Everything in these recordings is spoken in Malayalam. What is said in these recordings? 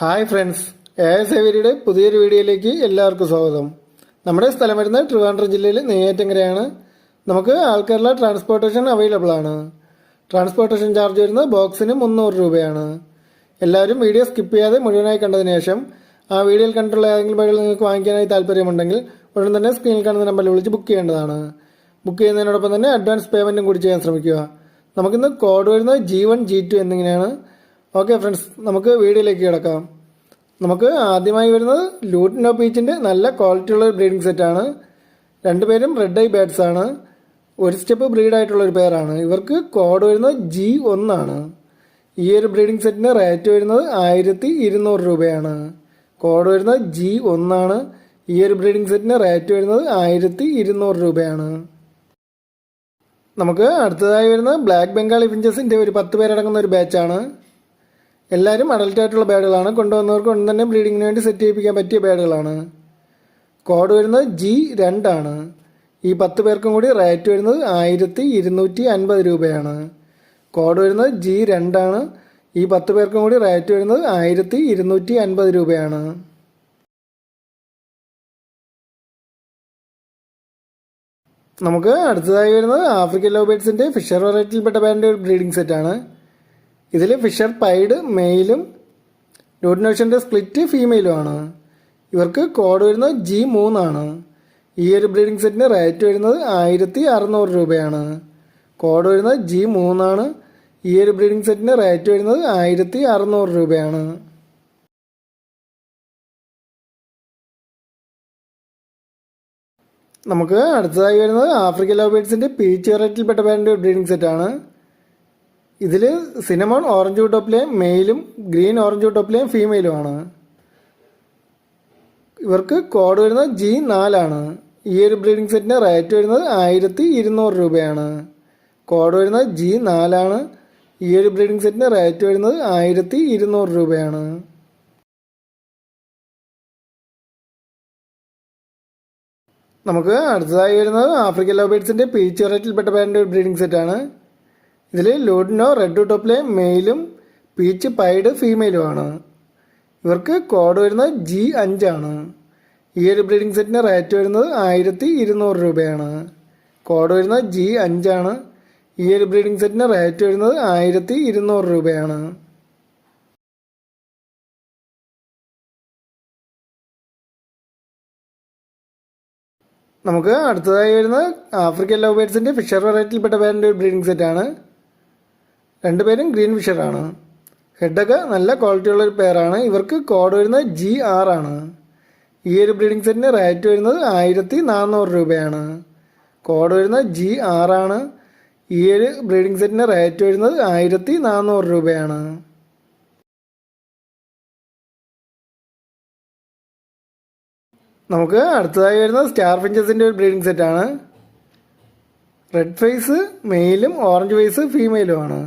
Hi friends. എ എസ് എവരിയുടെ പുതിയൊരു വീഡിയോയിലേക്ക് എല്ലാവർക്കും സ്വാഗതം. നമ്മുടെ സ്ഥലം വരുന്നത് ട്രിവാൻഡ്രം ജില്ലയിൽ നെയ്യാറ്റങ്കരയാണ് നമുക്ക് ആൾക്കാരുള്ള ട്രാൻസ്പോർട്ടേഷൻ അവൈലബിൾ ആണ്. ട്രാൻസ്പോർട്ടേഷൻ ചാർജ് വരുന്നത് ബോക്സിന് മുന്നൂറ് രൂപയാണ്. എല്ലാവരും വീഡിയോ സ്കിപ്പ് ചെയ്യാതെ മുഴുവനായി കണ്ടതിന് ശേഷം ആ വീഡിയോയിൽ കണ്ടിട്ടുള്ള ഏതെങ്കിലും വഴികൾ നിങ്ങൾക്ക് വാങ്ങിക്കാനായി താല്പര്യമുണ്ടെങ്കിൽ ഉടൻ തന്നെ സ്ക്രീനിൽ കാണുന്ന നമ്പറിൽ വിളിച്ച് ബുക്ക് ചെയ്യേണ്ടതാണ്. ബുക്ക് ചെയ്യുന്നതിനോടൊപ്പം തന്നെ അഡ്വാൻസ് പേയ്മെന്റും കൂടി ചെയ്യാൻ ശ്രമിക്കുക. നമുക്കിന്ന് കോഡ് വരുന്നത് ജി വൺ ജി ടു എന്നിങ്ങനെയാണ്. ഓക്കെ ഫ്രണ്ട്സ് നമുക്ക് വീഡിയോയിലേക്ക് കിടക്കാം. നമുക്ക് ആദ്യമായി വരുന്നത് ലൂട്ടിനോ പീച്ചിന്റെ നല്ല ക്വാളിറ്റിയുള്ള ഒരു ബ്രീഡിംഗ് സെറ്റാണ് രണ്ടുപേരും റെഡ് ഐ ബാറ്റ്സ് ആണ്. ഒരു സ്റ്റെപ്പ് ബ്രീഡ് ആയിട്ടുള്ള ഒരു പേരാണ് ഇവർക്ക് കോഡ് വരുന്നത് ജി ഒന്നാണ് ഈ ഒരു ബ്രീഡിംഗ് സെറ്റിന് റേറ്റ് വരുന്നത് ആയിരത്തി ഇരുന്നൂറ് രൂപയാണ്. കോഡ് വരുന്നത് ജി ഒന്നാണ് ഈ ഒരു ബ്രീഡിംഗ് സെറ്റിന് റേറ്റ് വരുന്നത് ആയിരത്തി ഇരുന്നൂറ് രൂപയാണ്. നമുക്ക് അടുത്തതായി വരുന്നത് ബ്ലാക്ക് ബംഗാളി ഫിഞ്ചസിന്റെ ഒരു പത്ത് പേരടങ്ങുന്ന ഒരു ബാച്ചാണ് എല്ലാവരും അഡൽട്ട് ആയിട്ടുള്ള ബാഡുകളാണ് കൊണ്ടുവന്നവർക്ക് ഒന്നും തന്നെ ബ്ലീഡിങ്ങിന് വേണ്ടി സെറ്റ് ചെയ്യിപ്പിക്കാൻ പറ്റിയ ബാഡുകളാണ് കോഡ് വരുന്നത് ജി രണ്ടാണ് ഈ പത്ത് പേർക്കും കൂടി റേറ്റ് വരുന്നത് ആയിരത്തി ഇരുന്നൂറ്റി അൻപത് രൂപയാണ്. കോഡ് വരുന്നത് ജി രണ്ടാണ് ഈ പത്ത് പേർക്കും കൂടി റേറ്റ് വരുന്നത് ആയിരത്തി ഇരുന്നൂറ്റി അൻപത് രൂപയാണ്. നമുക്ക് അടുത്തതായി വരുന്നത് ആഫ്രിക്കൻ ലോബേറ്റ്സിന്റെ ഫിഷർ വെറൈറ്റിയിൽപ്പെട്ട ബാൻഡ് ബ്രീഡിംഗ് സെറ്റാണ് ഇതിൽ ഫിഷർ പൈഡ് മെയിലും ഡോട്ടിനോഷന്റെ സ്പ്ലിറ്റ് ഫീമെയിലും ആണ്. ഇവർക്ക് കോഡ് വരുന്നത് ജി മൂന്നാണ് ഈ ഒരു ബ്രീഡിംഗ് സെറ്റിന് റേറ്റ് വരുന്നത് ആയിരത്തി അറുന്നൂറ് രൂപയാണ്. കോഡ് വരുന്നത് ജി മൂന്നാണ് ഈ ഒരു ബ്രീഡിംഗ് സെറ്റിന് റേറ്റ് വരുന്നത് ആയിരത്തി അറുന്നൂറ് രൂപയാണ്. നമുക്ക് അടുത്തതായി വരുന്നത് ആഫ്രിക്കൻ ലോബേറ്റ്സിന്റെ പീച്ച് വെറൈറ്റിയിൽപ്പെട്ട ബാൻഡ് ബ്രീഡിംഗ് സെറ്റാണ് ഇതിൽ സിനമോൺ ഓറഞ്ച് ടോപ്പിലെയും മെയിലും ഗ്രീൻ ഓറഞ്ച് ടോപ്പിലെയും ഫീമെയിലും ആണ്. ഇവർക്ക് കോഡ് വരുന്നത് ജി നാലാണ് ഈ ഒരു ബ്രീഡിംഗ് സെറ്റിന് റേറ്റ് വരുന്നത് ആയിരത്തി ഇരുന്നൂറ് രൂപയാണ്. കോഡ് വരുന്നത് ജി നാലാണ് ഈ ഒരു ബ്രീഡിംഗ് സെറ്റിന് റേറ്റ് വരുന്നത് ആയിരത്തി ഇരുന്നൂറ് രൂപയാണ്. നമുക്ക് അടുത്തതായി വരുന്നത് ആഫ്രിക്കൻ ലോബേഡ്സിന്റെ പീച്ച് വെറൈറ്റിയിൽപ്പെട്ട ബാൻഡ് ബ്രീഡിംഗ് സെറ്റാണ് ഇതിൽ ലൂഡിനോ റെഡ് ടോപ്പിലെ മെയിലും പീച്ച് പൈഡ് ഫീമെയിലും ആണ് ഇവർക്ക് കോഡ് വരുന്നത് ജി അഞ്ചാണ് ഈ ഒരു ബ്രീഡിംഗ് സെറ്റിന് റേറ്റ് വരുന്നത് ആയിരത്തി ഇരുന്നൂറ് രൂപയാണ്. കോഡ് വരുന്നത് ജി അഞ്ചാണ് ഈ ഒരു ബ്രീഡിംഗ് സെറ്റിന് റേറ്റ് വരുന്നത് ആയിരത്തി ഇരുന്നൂറ് രൂപയാണ്. നമുക്ക് അടുത്തതായി വരുന്നത് ആഫ്രിക്കൻ ലവ് ബേഡ്സിന്റെ ഫിഷർ വെറൈറ്റിയിൽപ്പെട്ട ബാൻഡ് ബ്രീഡിംഗ് സെറ്റാണ്. രണ്ടുപേരും ഗ്രീൻ ഫിഷറാണ്. ഹെഡൊക്കെ നല്ല ക്വാളിറ്റിയുള്ള ഒരു പേരാണ് ഇവർക്ക് കോഡ് വരുന്നത് ജി ആറാണ് ഈ ഒരു ബ്രീഡിംഗ് സെറ്റിന് റേറ്റ് വരുന്നത് ആയിരത്തി നാനൂറ് രൂപയാണ്. കോഡ് വരുന്നത് ജി ആറാണ് ഈ ഒരു ബ്രീഡിംഗ് സെറ്റിന് റേറ്റ് വരുന്നത് ആയിരത്തി നാനൂറ് രൂപയാണ്. നമുക്ക് അടുത്തതായി വരുന്നത് സ്റ്റാർ ഫിഞ്ചസിന്റെ ഒരു ബ്രീഡിംഗ് സെറ്റാണ്. റെഡ് ഫേസ് മെയിലും ഓറഞ്ച് ഫേസ് ഫീമെയിലുമാണ്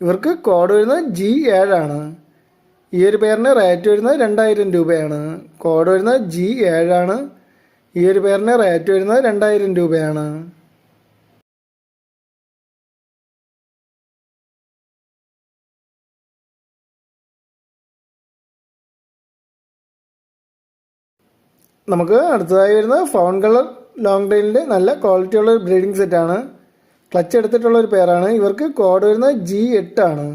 ഇവർക്ക് കോഡ് വരുന്നത് ജി ഏഴാണ് ഈ ഒരു പേരിന് റേറ്റ് വരുന്നത് രണ്ടായിരം രൂപയാണ്. കോഡ് വരുന്നത് ജി ഏഴാണ് ഈ ഒരു പേരിന് റേറ്റ് വരുന്നത് രണ്ടായിരം രൂപയാണ്. നമുക്ക് അടുത്തതായി വരുന്നത് ഫൗൺ കളർ ലോങ് ടൈലിന്റെ നല്ല ക്വാളിറ്റിയുള്ള ഒരു ബ്രീഡിംഗ് സെറ്റാണ് ക്ലച്ച് എടുത്തിട്ടുള്ള ഒരു പേരാണ് ഇവർക്ക് കോഡ് വരുന്നത് ജി എട്ടാണ്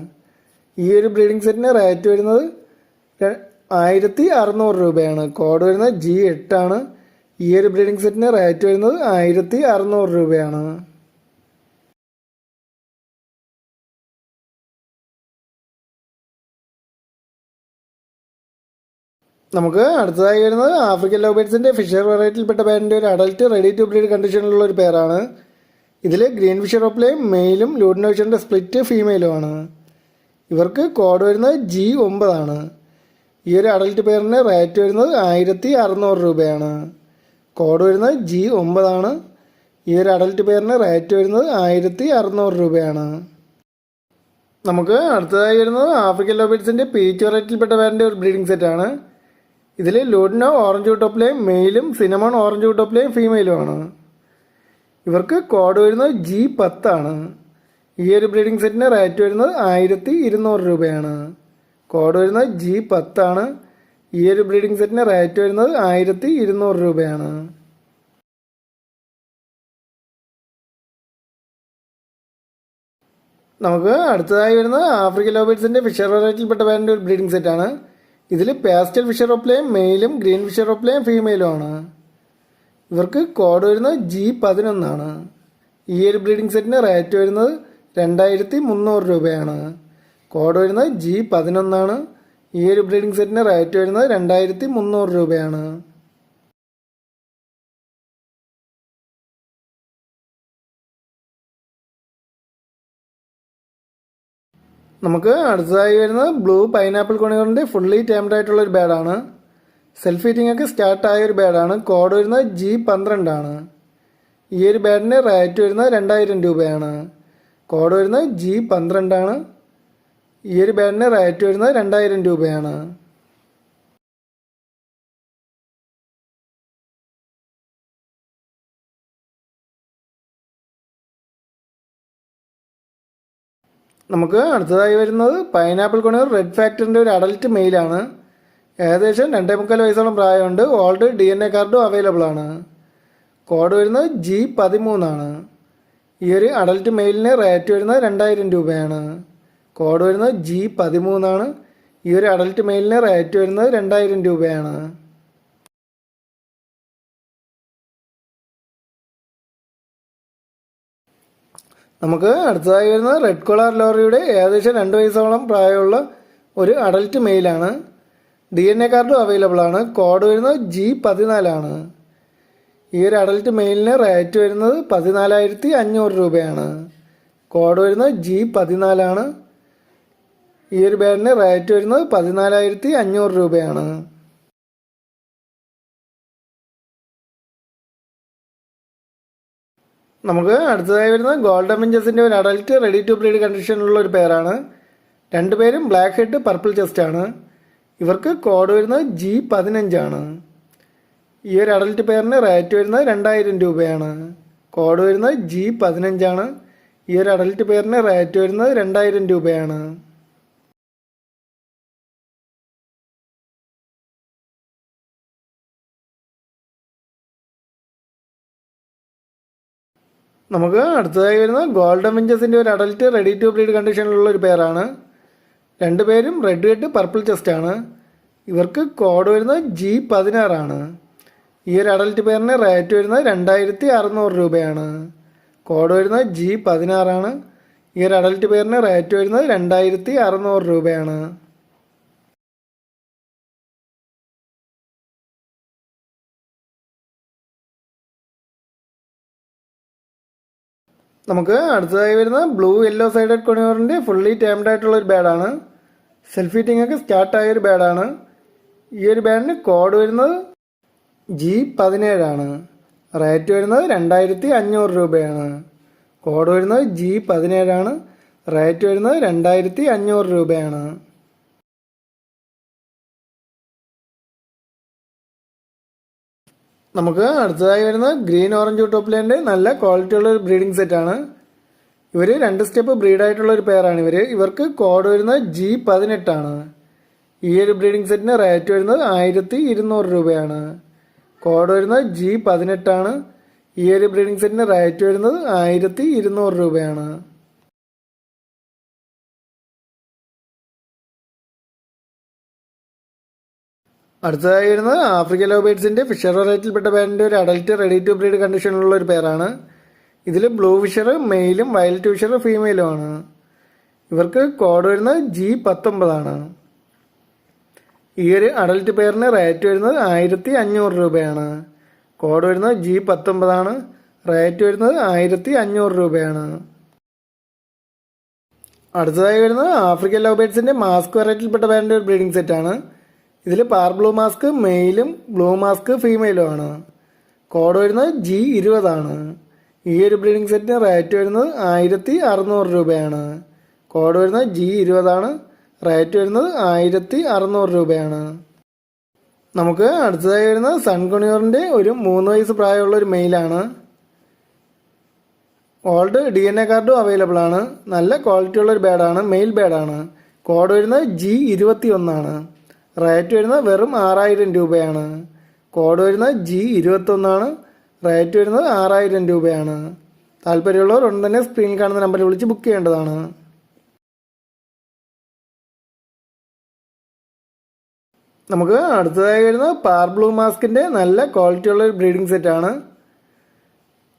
ഈ ഒരു ബ്രീഡിംഗ് സെറ്റിന് റേറ്റ് വരുന്നത് ആയിരത്തി അറുന്നൂറ് രൂപയാണ്. കോഡ് വരുന്നത് ജി എട്ടാണ് ഈ ഒരു ബ്രീഡിംഗ് സെറ്റിന് റേറ്റ് വരുന്നത് ആയിരത്തി അറുന്നൂറ് രൂപയാണ്. നമുക്ക് അടുത്തതായി വരുന്നത് ആഫ്രിക്കൻ ലോബേറ്റ്സിന്റെ ഫിഷർ വെറൈറ്റിയിൽപ്പെട്ട പേരിന്റെ ഒരു അഡൽട്ട് റെഡി ടു ബ്രീഡ് കണ്ടീഷനിലുള്ള ഒരു പേരാണ് ഇതിൽ ഗ്രീൻ ഫിഷർ ഓപ്പിലെ മെയിലും ലൂഡിനോ ഫിഷറിന്റെ സ്പ്ലിറ്റ് ഫീമെയിലുമാണ്. ഇവർക്ക് കോഡ് വരുന്നത് ജി ഒമ്പതാണ് ഈ ഒരു അഡൽട്ട് പേരിന്റെ റേറ്റ് വരുന്നത് ആയിരത്തി അറുന്നൂറ് രൂപയാണ്. കോഡ് വരുന്നത് ജി ഒമ്പതാണ് ഈ ഒരു അഡൽട്ട് പേരിന്റെ റേറ്റ് വരുന്നത് ആയിരത്തി അറുന്നൂറ് രൂപയാണ്. നമുക്ക് അടുത്തതായി വരുന്നത് ആഫ്രിക്കൻ ലോബിറ്റ്സിന്റെ പീച്ച് വെറൈറ്റിയിൽപ്പെട്ട പേരിന്റെ ഒരു ബ്രീഡിംഗ് സെറ്റാണ് ഇതിൽ ലൂഡിനോ ഓറഞ്ച് ടോപ്പിലെയും മെയിലും സിനമോൺ ഓറഞ്ച് ടോപ്പിലെയും ഫീമെയിലുമാണ്. ഇവർക്ക് കോഡ് വരുന്നത് ജി പത്താണ് ഈ ഒരു ബ്രീഡിംഗ് സെറ്റിന്റെ റേറ്റ് വരുന്നത് ആയിരത്തി ഇരുന്നൂറ് രൂപയാണ്. കോഡ് വരുന്നത് ജി പത്താണ് ഈ ഒരു ബ്രീഡിംഗ് സെറ്റിന് റേറ്റ് വരുന്നത് ആയിരത്തി ഇരുന്നൂറ് രൂപയാണ്. നമുക്ക് അടുത്തതായി വരുന്നത് ആഫ്രിക്കൻ ലോബേറ്റ്സിന്റെ ഫിഷർ വെറൈറ്റിയിൽപ്പെട്ട വേണ്ട ഒരു ബ്രീഡിംഗ് സെറ്റാണ് ഇതിൽ പാസ്റ്റൽ ഫിഷർ ഓപ്ലയും മെയിലും ഗ്രീൻ ഫിഷർ ഓപ്ലയും ഫീമെയിലും ആണ്. ഇവർക്ക് കോഡ് വരുന്നത് ജി പതിനൊന്നാണ് ഈ ഒരു ബ്രീഡിംഗ് സെറ്റിന് റേറ്റ് വരുന്നത് രണ്ടായിരത്തി മുന്നൂറ് രൂപയാണ്. കോഡ് വരുന്നത് ജി പതിനൊന്നാണ് ഈ ഒരു ബ്രീഡിംഗ് സെറ്റിന് റേറ്റ് വരുന്നത് രണ്ടായിരത്തി മുന്നൂറ് രൂപയാണ്. നമുക്ക് അടുത്തതായി വരുന്നത് ബ്ലൂ പൈനാപ്പിൾ കൊണികളുടെ ഫുള്ളി ടേംഡ് ആയിട്ടുള്ള ഒരു ബാഡാണ് സെൽഫ് ഹീറ്റിംഗ് ഒക്കെ സ്റ്റാർട്ട് ആയ ഒരു ബാഡാണ്. കോഡ് വരുന്നത് ജി പന്ത്രണ്ടാണ്. ഈ ഒരു ബാഡിന് റേറ്റ് വരുന്നത് രണ്ടായിരം രൂപയാണ്. കോഡ് വരുന്നത് ജി പന്ത്രണ്ടാണ്. ഈ ഒരു ബാഡിന് റേറ്റ് വരുന്നത് രണ്ടായിരം രൂപയാണ്. നമുക്ക് അടുത്തതായി വരുന്നത് പൈനാപ്പിൾ കൊണിയർ റെഡ് ഫാക്ടറിന്റെ ഒരു അഡൽട്ട് മെയിലാണ് ഏകദേശം രണ്ടേ മുക്കാൽ വയസ്സോളം പ്രായമുണ്ട്. ഓൾഡ് ഡി എൻ എ കാർഡും അവൈലബിൾ ആണ്. കോഡ് വരുന്നത് ജി പതിമൂന്നാണ്. ഈ ഒരു അഡൽട്ട് മെയിലിന് റേറ്റ് വരുന്നത് രണ്ടായിരം രൂപയാണ്. കോഡ് വരുന്നത് ജി പതിമൂന്നാണ്. ഈ ഒരു അഡൽട്ട് മെയിലിന് റേറ്റ് വരുന്നത് രണ്ടായിരം രൂപയാണ്. നമുക്ക് അടുത്തതായി വരുന്നത് റെഡ് കോളർ ലോറിയുടെ ഏകദേശം രണ്ട് വയസ്സോളം പ്രായമുള്ള ഒരു അഡൽട്ട് മെയിലാണ് ഡി എൻ എ കാർഡും അവൈലബിൾ ആണ്. കോഡ് വരുന്നത് ജി പതിനാലാണ് ഈ ഒരു അഡൽട്ട് മെയിലിന് റേറ്റ് വരുന്നത് പതിനാലായിരത്തി അഞ്ഞൂറ് രൂപയാണ്. കോഡ് വരുന്നത് ജി പതിനാലാണ് ഈ ഒരു ബാഡിന് റേറ്റ് വരുന്നത് പതിനാലായിരത്തി അഞ്ഞൂറ് രൂപയാണ്. നമുക്ക് അടുത്തതായി വരുന്ന ഗോൾഡൻ മിഞ്ചസിന്റെ ഒരു അഡൽട്ട് റെഡി ടു ബ്രീഡ് കണ്ടീഷനിലുള്ള ഒരു പേരാണ്. രണ്ടുപേരും ബ്ലാക്ക് ഹെഡ് പർപ്പിൾ ചെസ്റ്റ് ആണ്. ഇവർക്ക് കോഡ് വരുന്നത് ജി പതിനഞ്ചാണ് ഈ ഒരു അഡൽട്ട് പേരിന് റേറ്റ് വരുന്നത് രണ്ടായിരം രൂപയാണ്. കോഡ് വരുന്നത് ജി പതിനഞ്ചാണ് ഈ ഒരു അഡൽട്ട് പേരിന് റേറ്റ് വരുന്നത് രണ്ടായിരം രൂപയാണ്. നമുക്ക് അടുത്തതായി വരുന്ന ഗോൾഡൻ വിഞ്ചസിന്റെ ഒരു അഡൽട്ട് റെഡി ടു ബ്രീഡ് കണ്ടീഷനിലുള്ള ഒരു പേരാണ് രണ്ടുപേരും റെഡ് ഹെഡ് പർപ്പിൾ ചെസ്റ്റ് ആണ്. ഇവർക്ക് കോഡ് വരുന്നത് ജി പതിനാറാണ് ഈ ഒരു അഡൽട്ട് പേരിന് റേറ്റ് വരുന്നത് രണ്ടായിരത്തി അറുന്നൂറ് രൂപയാണ്. കോഡ് വരുന്നത് ജി പതിനാറാണ് ഈ ഒരു അഡൽട്ട് പേരിന് റേറ്റ് വരുന്നത് രണ്ടായിരത്തി അറുന്നൂറ് രൂപയാണ്. നമുക്ക് അടുത്തതായി വരുന്ന ബ്ലൂ യെല്ലോ സൈഡഡ് കൊണിയോറിന്റെ ഫുള്ളി ടേംഡ് ആയിട്ടുള്ള ഒരു ബാഡാണ് സെൽഫ് ഹീറ്റിംഗ് ഒക്കെ സ്റ്റാർട്ട് ഒരു ബാഡാണ് ഈ ഒരു ബാഡിന് കോഡ് വരുന്നത് ജി പതിനേഴാണ് റേറ്റ് വരുന്നത് രണ്ടായിരത്തി അഞ്ഞൂറ് രൂപയാണ്. കോഡ് വരുന്നത് ജി പതിനേഴാണ് റേറ്റ് വരുന്നത് രണ്ടായിരത്തി അഞ്ഞൂറ് രൂപയാണ്. നമുക്ക് അടുത്തതായി വരുന്ന ഗ്രീൻ ഓറഞ്ച് ടോപ്പിലേന്റെ നല്ല ക്വാളിറ്റിയുള്ള ഒരു ബ്രീഡിംഗ് സെറ്റാണ് ഇവർ രണ്ട് സ്റ്റെപ്പ് ബ്രീഡായിട്ടുള്ള ഒരു പെയറാണ് ഇവർ ഇവർക്ക് കോഡ് വരുന്നത് ജി പതിനെട്ടാണ് ഈ ഒരു ബ്രീഡിംഗ് സെറ്റിന് റേറ്റ് വരുന്നത് ആയിരത്തി ഇരുന്നൂറ് രൂപയാണ്. കോഡ് വരുന്നത് ജി പതിനെട്ടാണ് ഈ ഒരു ബ്രീഡിംഗ് സെറ്റിന് റേറ്റ് വരുന്നത് ആയിരത്തി ഇരുന്നൂറ് രൂപയാണ്. അടുത്തതായി വരുന്നത് ആഫ്രിക്കൻ ലോബേറ്റ്സിന്റെ ഫിഷർ വെറൈറ്റിയിൽപ്പെട്ട പേരിന്റെ ഒരു അഡൽറ്റ് റെഡി ടു ബ്രീഡ് കണ്ടീഷനിലുള്ള ഒരു പേരാണ്. ഇതിൽ ബ്ലൂ ഫിഷർ മെയിലും വയലറ്റ് ഫിഷർ ഫീമെയിലും ആണ്. ഇവർക്ക് കോഡ് വരുന്നത് ജി പത്തൊമ്പതാണ് ഈ ഒരു അഡൽറ്റ് പേരിന് റേറ്റ് വരുന്നത് ആയിരത്തി അഞ്ഞൂറ് രൂപയാണ്. കോഡ് വരുന്നത് ജി പത്തൊമ്പതാണ് റേറ്റ് വരുന്നത് ആയിരത്തി അഞ്ഞൂറ് രൂപയാണ്. അടുത്തതായി വരുന്നത് ആഫ്രിക്കൻ ലോബേറ്റ്സിന്റെ മാസ്ക് വെറൈറ്റിയിൽപ്പെട്ട പേരിന്റെ ഒരു ബ്രീഡിംഗ് സെറ്റാണ് ഇതിൽ പാർ ബ്ലൂ മാസ്ക് മെയിലും ബ്ലൂ മാസ്ക് ഫീമെയിലും ആണ്. കോഡ് വരുന്നത് ജി ഇരുപതാണ്. ഈ ഒരു ബ്രീഡിംഗ് സെറ്റിന് റേറ്റ് വരുന്നത് ആയിരത്തി അറുന്നൂറ് രൂപയാണ്. കോഡ് വരുന്നത് ജി ഇരുപതാണ്. റേറ്റ് വരുന്നത് ആയിരത്തി അറുന്നൂറ് രൂപയാണ്. നമുക്ക് അടുത്തതായി വരുന്നത് സൺകുണിയൂറിന്റെ ഒരു മൂന്ന് വയസ്സ് പ്രായമുള്ള ഒരു മെയിലാണ് ഓൾഡ് ഡി എൻ എ കാർഡും അവൈലബിൾ ആണ്. നല്ല ക്വാളിറ്റി ഉള്ള ഒരു ബാഡാണ് മെയിൽ ബാഡാണ് കോഡ് വരുന്നത് ജി ഇരുപത്തി ഒന്നാണ് റേറ്റ് വരുന്നത് വെറും ആറായിരം രൂപയാണ്. കോഡ് വരുന്നത് ജി ഇരുപത്തൊന്നാണ്. റേറ്റ് വരുന്നത് ആറായിരം രൂപയാണ്. താല്പര്യമുള്ളവർ ഉടൻ തന്നെ സ്ക്രീൻ കാണുന്ന നമ്പറിൽ വിളിച്ച് ബുക്ക് ചെയ്യേണ്ടതാണ്. നമുക്ക് അടുത്തതായി വരുന്നത് പാർ ബ്ലൂ മാസ്കിന്റെ നല്ല ക്വാളിറ്റി ഉള്ള ഒരു ബ്രീഡിംഗ് സെറ്റാണ്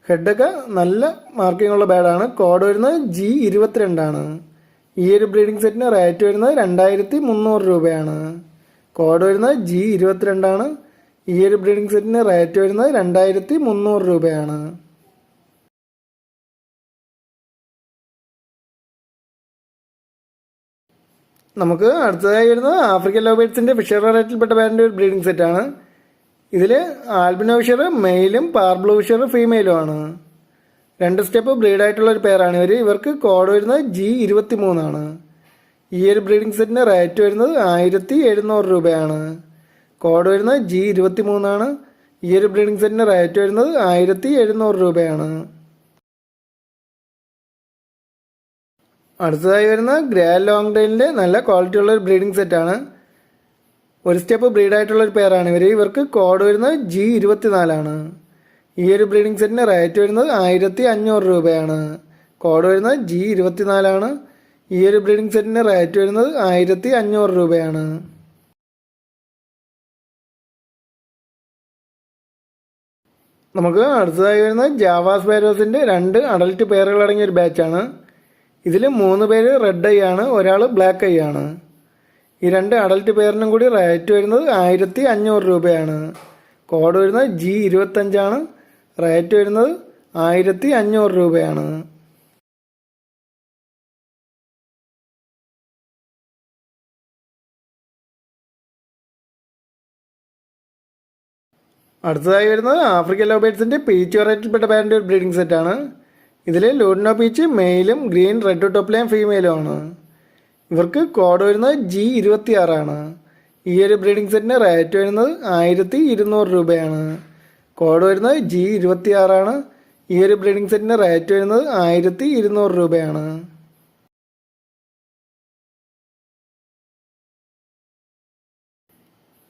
ഹെഡൊക്കെ നല്ല മാർക്കിംഗ് ഉള്ള ബാഡാണ് കോഡ് വരുന്നത് ജി ഇരുപത്തിരണ്ടാണ്. ഈ ഒരു ബ്രീഡിംഗ് സെറ്റിന് റേറ്റ് വരുന്നത് രണ്ടായിരത്തി മുന്നൂറ് രൂപയാണ്. കോഡ് വരുന്നത് ജി ഇരുപത്തിരണ്ടാണ്. ഈ ഒരു ബ്രീഡിംഗ് സെറ്റിന് റേറ്റ് വരുന്നത് രണ്ടായിരത്തി മുന്നൂറ് രൂപയാണ്. നമുക്ക് അടുത്തതായി വരുന്നത് ആഫ്രിക്കൻ ലോബേറ്റ്സിന്റെ ഫിഷർ റേറ്റിൽപ്പെട്ട ബാൻഡിന്റെ ഒരു ബ്രീഡിംഗ് സെറ്റാണ് ഇതിൽ ആൽബിനോ ഫിഷർ മെയിലും പാർബ്ലൂ ഫിഷർ ഫീമെയിലും ആണ്. രണ്ട് സ്റ്റെപ്പ് ബ്രീഡായിട്ടുള്ള ഒരു പേരാണ് ഇവർ ഇവർക്ക് കോഡ് വരുന്നത് ജി ഇരുപത്തി മൂന്നാണ് ഈ ഒരു ബ്രീഡിംഗ് സെറ്റിന് റേറ്റ് വരുന്നത് ആയിരത്തി എഴുന്നൂറ് രൂപയാണ്. കോഡ് വരുന്നത് ജി ഇരുപത്തി മൂന്നാണ് ഈ ഒരു ബ്രീഡിംഗ് സെറ്റിന് റേറ്റ് വരുന്നത് ആയിരത്തി എഴുന്നൂറ് രൂപയാണ്. അടുത്തതായി വരുന്ന ഗ്രേ ലോങ് ടൈലിന്റെ നല്ല ക്വാളിറ്റി ഉള്ള ഒരു ബ്രീഡിംഗ് സെറ്റാണ്. ഒരു സ്റ്റെപ്പ് ബ്രീഡായിട്ടുള്ള ഒരു പേരാണ് ഇവർ ഇവർക്ക് കോഡ് വരുന്നത് ജി ഇരുപത്തിനാലാണ്. ഈ ഒരു ബ്രീഡിംഗ് സെറ്റിന് റേറ്റ് വരുന്നത് ആയിരത്തി അഞ്ഞൂറ് രൂപയാണ്. കോഡ് വരുന്നത് ജി ഇരുപത്തിനാലാണ്. ഈ ഒരു ബ്രീഡിംഗ് സെറ്റിന് റേറ്റ് വരുന്നത് ആയിരത്തി അഞ്ഞൂറ് രൂപയാണ്. നമുക്ക് അടുത്തതായി വരുന്നത് ജാവാസ് പേരോസിന്റെ രണ്ട് അഡൽട്ട് പേരുകൾ അടങ്ങിയ ഒരു ബാച്ചാണ് ഇതിൽ മൂന്ന് പേര് റെഡ് ഐ ആണ് ഒരാൾ ബ്ലാക്ക് ഐ ആണ്. ഈ രണ്ട് അഡൽട്ട് പേരിനും കൂടി റേറ്റ് വരുന്നത് ആയിരത്തി അഞ്ഞൂറ് രൂപയാണ്. കോഡ് വരുന്നത് ജി ഇരുപത്തഞ്ചാണ് റേറ്റ് വരുന്നത് ആയിരത്തി അഞ്ഞൂറ് രൂപയാണ്. അടുത്തതായി വരുന്നത് ആഫ്രിക്കൻ ലോബേറ്റ്സിന്റെ പീച്ച് വെറൈറ്റിൽപ്പെട്ട ബാൻഡ് ഒരു ബ്രീഡിംഗ് സെറ്റാണ് ഇതിൽ ലൂഡിനോ പീച്ച് മെയിലും ഗ്രീൻ റെഡ് ടോപ്പിലെയും ഫീമെയിലും ആണ്. ഇവർക്ക് കോഡ് വരുന്നത് ജി ഇരുപത്തി ആറാണ് ഈ ഒരു ബ്രീഡിംഗ് സെറ്റിന് റേറ്റ് വരുന്നത് ആയിരത്തി ഇരുന്നൂറ് രൂപയാണ്. കോഡ് വരുന്നത് ജി ഇരുപത്തി ആറാണ് ഈ ഒരു ബ്രീഡിംഗ് സെറ്റിന് റേറ്റ് വരുന്നത് ആയിരത്തി ഇരുന്നൂറ് രൂപയാണ്.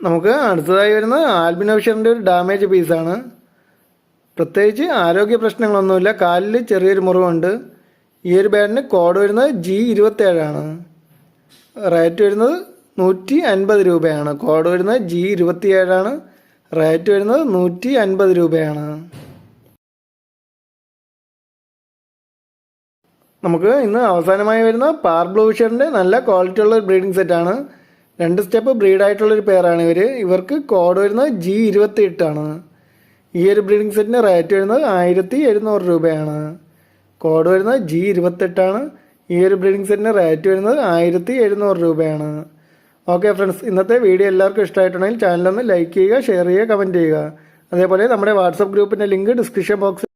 നമുക്ക് അടുത്തതായി വരുന്നത് ആൽബിനോഷറിന്റെ ഒരു ഡാമേജ് പീസാണ് പ്രത്യേകിച്ച് ആരോഗ്യ പ്രശ്നങ്ങളൊന്നുമില്ല. കാലിൽ ചെറിയൊരു മുറിവുണ്ട്. ഈ ഒരു ബാഡിന് കോഡ് വരുന്നത് ജി ഇരുപത്തേഴാണ് റേറ്റ് വരുന്നത് നൂറ്റി അൻപത് രൂപയാണ്. കോഡ് വരുന്നത് ജി ഇരുപത്തിയേഴാണ് റേറ്റ് വരുന്നത് നൂറ്റി അൻപത് രൂപയാണ്. നമുക്ക് ഇന്ന് അവസാനമായി വരുന്ന പാർ ബ്ലൂ ഷെറിന്റെ നല്ല ക്വാളിറ്റി ഉള്ള ബ്രീഡിംഗ് സെറ്റാണ് രണ്ട് സ്റ്റെപ്പ് ബ്രീഡായിട്ടുള്ളൊരു പേരാണ് ഇവർ ഇവർക്ക് കോഡ് വരുന്നത് ജി ഇരുപത്തി എട്ടാണ് ഈ ഒരു ബ്രീഡിംഗ് സെറ്റിന് റേറ്റ് വരുന്നത് ആയിരത്തി എഴുന്നൂറ് രൂപയാണ്. കോഡ് വരുന്നത് ജി ഇരുപത്തെട്ടാണ് ഈ ഒരു ബ്രീഡിംഗ് സെറ്റിന് റേറ്റ് വരുന്നത് ആയിരത്തി എഴുന്നൂറ് രൂപയാണ്. ഓക്കെ ഫ്രണ്ട്സ് ഇന്നത്തെ വീഡിയോ എല്ലാവർക്കും ഇഷ്ടമായിട്ടുണ്ടെങ്കിൽ ചാനലൊന്ന് ലൈക്ക് ചെയ്യുക ഷെയർ ചെയ്യുക കമന്റ് ചെയ്യുക. അതേപോലെ നമ്മുടെ വാട്സപ്പ് ഗ്രൂപ്പിന്റെ ലിങ്ക് ഡിസ്ക്രിപ്ഷൻ ബോക്സിൽ